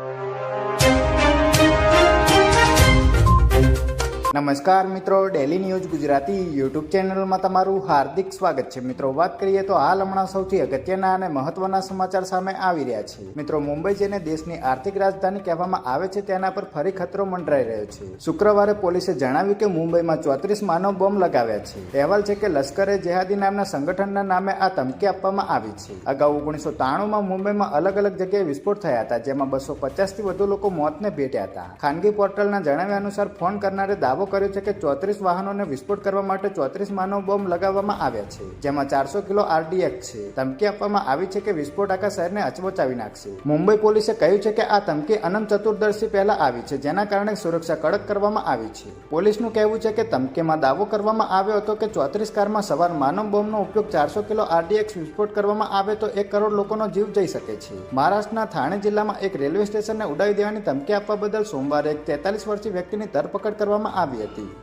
you. નમસ્કાર મિત્રો daily news Gujarati YouTube ચેનલમાં તમારું હાર્દિક સ્વાગત છે. મિત્રો, વાત કરીએ તો હાલ હમણાં સૌથી અગત્યના અને મહત્વના સમાચાર સામે આવી રહ્યા છે. મિત્રો, મુંબઈ જેને દેશની આર્થિક રાજધાની કહેવામાં આવે છે, તેના પર ફરી ખતરો મંડરાઈ રહ્યો છે. શુક્રવારે પોલીસે જણાવ્યું કે મુંબઈમાં ચોત્રીસ માનવ બોમ્બ લગાવ્યા છે. અહેવાલ છે કે લશ્કરે જેહાદી નામના સંગઠનના નામે આ ધમકી આપવામાં આવી છે. અગાઉ ઓગણીસો ત્રાણુંમાં મુંબઈમાં અલગ અલગ જગ્યાએ વિસ્ફોટ થયા હતા, જેમાં બસો પચાસથી વધુ લોકો મોતને ભેટ્યા હતા. ખાનગી પોર્ટલના જણાવ્યા અનુસાર ફોન કરનારે દાવો કર્યો છે કે ચોત્રીસ વાહનોને વિસ્ફોટ કરવા માટે ચોત્રીસ માનવ બોમ્બ લગાવવામાં આવ્યા છે, જેમાં ચારસો કિલો આરડીએક્સ છે. ધમકી આપવામાં આવી છે કે વિસ્ફોટ આખા શહેરને અચમોચાવી નાખશે. મુંબઈ પોલીસે કહ્યું છે કે આ ધમકી અનંત ચતુર્દશી પહેલા આવી છે, જેના કારણે સુરક્ષા કડક કરવામાં આવી છે. પોલીસનું કહેવું છે કે ધમકીમાં દાવો કરવામાં આવ્યો હતો કે ચોત્રીસ કારમાં સવાર માનવ બોમ્બનો ઉપયોગ ચારસો કિલો આરડીએક્સ વિસ્ફોટ કરવામાં આવે તો એક કરોડ લોકોનો જીવ જઈ શકે છે. મહારાષ્ટ્રના થાણે જિલ્લામાં એક રેલવે સ્ટેશનને ઉડાવી દેવાની ધમકી આપવા બદલ સોમવારે એક તેતાલીસ વર્ષીય વ્યક્તિની ધરપકડ કરવામાં આવી હતી.